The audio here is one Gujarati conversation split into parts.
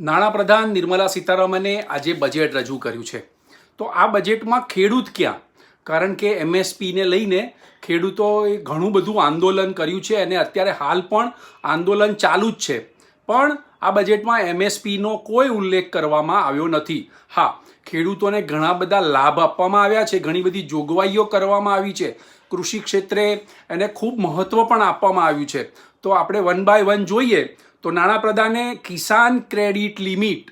નાણાપ્રધાન નિર્મલા સીતારામને આજે બજેટ રજૂ કર્યું છે. તો આ બજેટમાં ખેડૂત ક્યાં? કારણ કે એમએસપીને લઈને ખેડૂતોએ ઘણું બધું આંદોલન કર્યું છે અને અત્યારે હાલ પણ આંદોલન ચાલુ જ છે. પણ આ બજેટમાં એમએસપીનો કોઈ ઉલ્લેખ કરવામાં આવ્યો નથી. હા, ખેડૂતોને ઘણા બધા લાભ આપવામાં આવ્યા છે, ઘણી બધી જોગવાઈઓ કરવામાં આવી છે. કૃષિ ક્ષેત્રે એને ખૂબ મહત્ત્વ પણ આપવામાં આવ્યું છે. તો આપણે વન બાય વન જોઈએ, તો નાણાપ્રધાને કિસાન ક્રેડિટ લિમિટ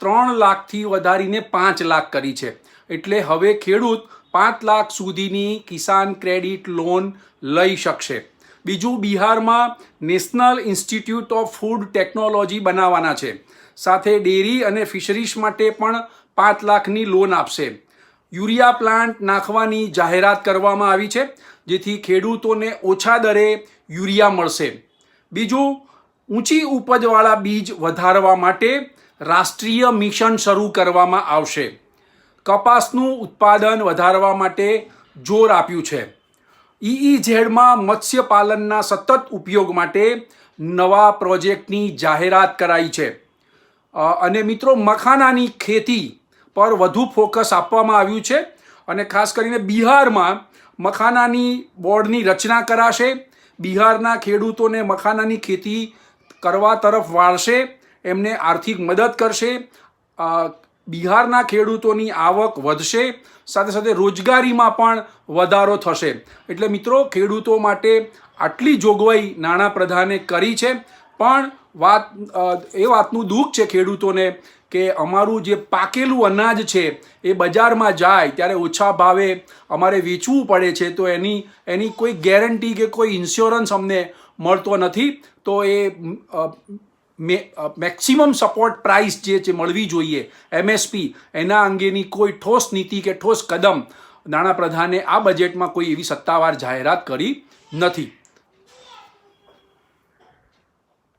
ત્રણ લાખથી વધારીને પાંચ લાખ કરી છે. એટલે હવે ખેડૂત પાંચ લાખ સુધીની કિસાન ક્રેડિટ લોન લઈ શકશે. બીજું બિહારમાં national institute of food technology બનાવવાના છે. સાથે ડેરી અને ફિશરીઝ માટે પણ પાંચ લાખની લોન આપશે. યુરિયા પ્લાન્ટ નાખવાની જાહેરાત કરવામાં આવી છે, જેથી ખેડૂતોને ઓછા દરે યુરિયા મળશે. બીજું, ઊંચી ઉપજવાળા બીજ વધારવા માટે રાષ્ટ્રીય મિશન શરૂ કરવામાં આવશે. કપાસનું ઉત્પાદન વધારવા માટે જોર આપ્યું છે. ઈઈઝેડમાં મત્સ્યપાલનના સતત ઉપયોગ માટે નવા પ્રોજેક્ટની જાહેરાત કરાઈ છે. અને મિત્રો મખાનાની ખેતી પર વધુ ફોકસ આપવામાં આવ્યું છે અને ખાસ કરીને બિહારમાં મખાનાની બોર્ડની રચના કરાશે, બિહારના ખેડૂતોને મખાનાની ખેતી કરવા તરફ વાળશે, એમને આર્થિક મદદ કરશે બિહારના ખેડૂતોની આવક વધશે, સાથે સાથે રોજગારીમાં પણ વધારો થશે. એટલે મિત્રો, ખેડૂતો માટે આટલી જોગવાઈ નાણાપ્રધાને કરી છે. પણ વાત એ વાતનું દુઃખ છે ખેડૂતોને કે અમારું જે પાકેલું અનાજ છે, એ બજારમાં જાય, ત્યારે ઓછા ભાવે અમારે વેચવું પડે છે. તો એની એની કોઈ ગેરંટી કે કોઈ ઇન્સ્યોરન્સ અમને મળતો નથી. તો એ મેક્સિમમ સપોર્ટ પ્રાઇસ જે છે મળવી જોઈએ એમએસપી એના અંગેની કોઈ ઠોસ નીતિ કે ઠોસ કદમ નાણાપ્રધાને આ બજેટમાં કોઈ એવી સત્તાવાર જાહેરાત કરી નથી.